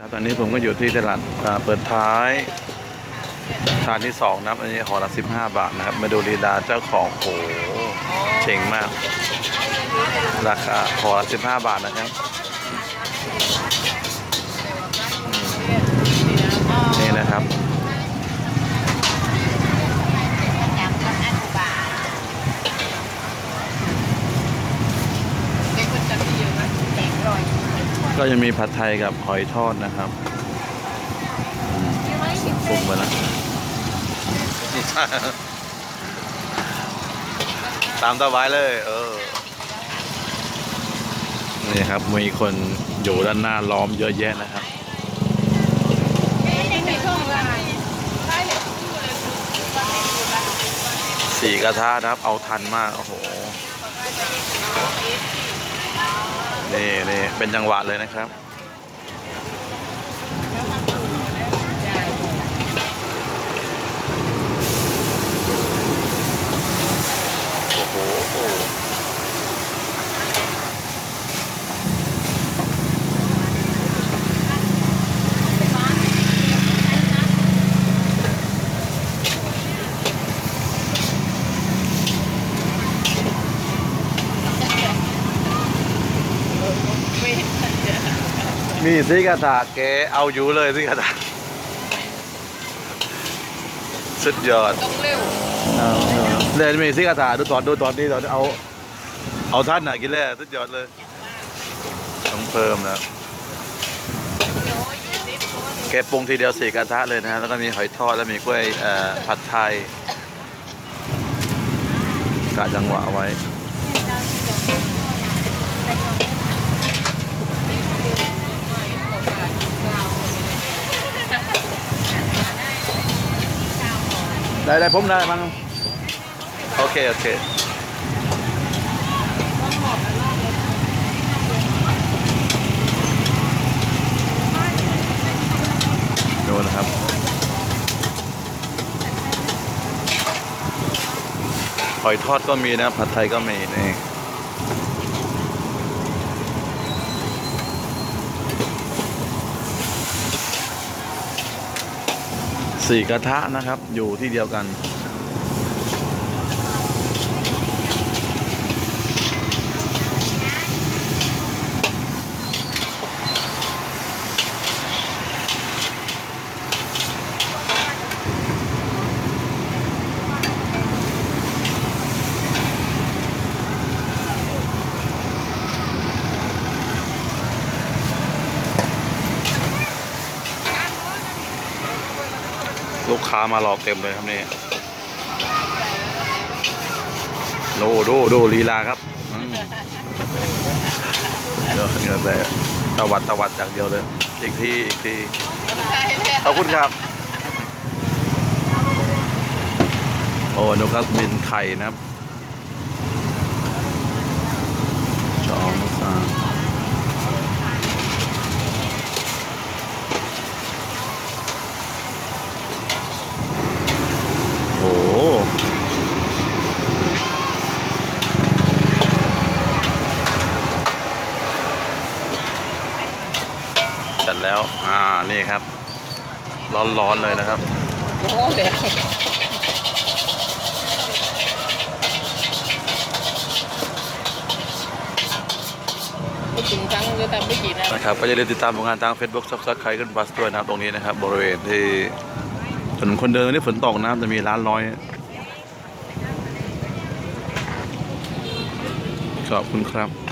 ครับตอนนี้ผมก็อยู่ที่ตลาดเปิดท้ายชานที่สองนะครับอันนี้ห่อละสิบห้าบาทนะครับ มาดูลีลาเจ้าของโหเจ๋งมาก ราคาห่อละสิบห้าบาทนะครับอืมนี่นะครับ ยำกับอันบาทเป็นคนจะมีเยอะไหมแจกร้อย ก็จะมีผัดไทยกับหอยทอดนะครับอืมปรุงไปแล้วตามตะไว้เลย เออ นี่ครับ มีคนอยู่ด้านหน้าล้อมเยอะแยะนะครับในช่วงเวลาสี่กระทะนะครับ เอาทันมาก โอ้โห นี่นี่เป็นจังหวะเลยนะครับ โอ้โห ไม่เห็นทันเจอ มีซิกาตะแกเอาอยู่เลยซิกาตะสุดยอดต้องเร็วเลยมีซิกาตะดูตอนดูตอนนี้ตอนเอา เอาท่านน่ะกินเลยสุดยอดเลยต้องเพิ่มนะแกปรุงทีเดียวสี่กระทะเลยนะฮะแล้วก็มีหอยทอดแล้วมีกล้วยเอ่อผัดไทยกะจังหวะเอาไว้ ได้ได้ผมได้มั้งโอเค โอเคดูนะครับหอยทอดก็มีนะผัดไทยก็มีนี่ สี่กระทะนะครับ อยู่ที่เดียวกัน ลูกค้ามารอเต็มเลยครับนี่ดูดูดูลีลาครับเดี๋ยวเดี๋ยวแต่ตวัดตวัดจากเดียวเลย อีกทีอีกทีขอบคุณครับ โอ้นกครับบินไข่นะครับสองสามโอ้โหเสร็จ แล้ว อ่า นี่ครับ ร้อนๆเลยนะครับโอ้เดี๋ยวไม่ถึงครั้งจะทำไม่กี่นะนะครับก็อย่าลืมติดตามผลงานทาง Facebook ซับสไครต์กันบัสด้วยนะครับ ตรงนี้นะครับ บริเวณที่ถนนคนเดินวันนี้ฝนตกนะครับจะมีร้านร้อย ขอบคุณครับ